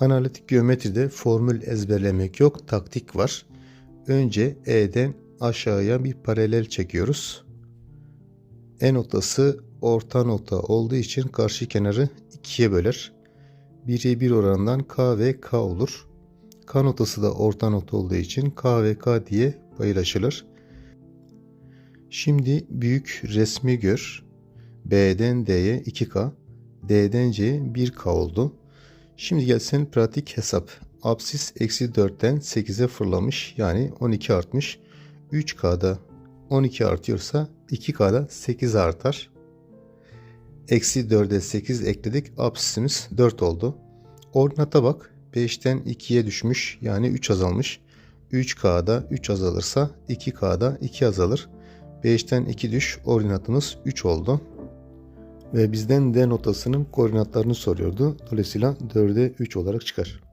Analitik geometride formül ezberlemek yok, taktik var. Önce E'den aşağıya bir paralel çekiyoruz. E noktası orta nokta olduğu için karşı kenarı ikiye böler. 1'e 1 oranından K ve K olur. K noktası da orta nokta olduğu için K ve K diye paylaşılır. Şimdi büyük resmi gör. B'den D'ye 2K, D'den C'ye 1K oldu. Şimdi gelsin pratik hesap. Apsis eksi 4'ten 8'e fırlamış yani 12 artmış. 3K'da 12 artıyorsa 2K'da 8 artar. Eksi 4'e 8 ekledik. Apsisimiz 4 oldu. Ordinata bak. 5'ten 2'ye düşmüş. Yani 3 azalmış. 3K'da 3 azalırsa 2K'da 2 azalır. 5'ten 2 düş. Ordinatımız 3 oldu. Ve bizden D notasının koordinatlarını soruyordu. Dolayısıyla 4'e 3 olarak çıkar.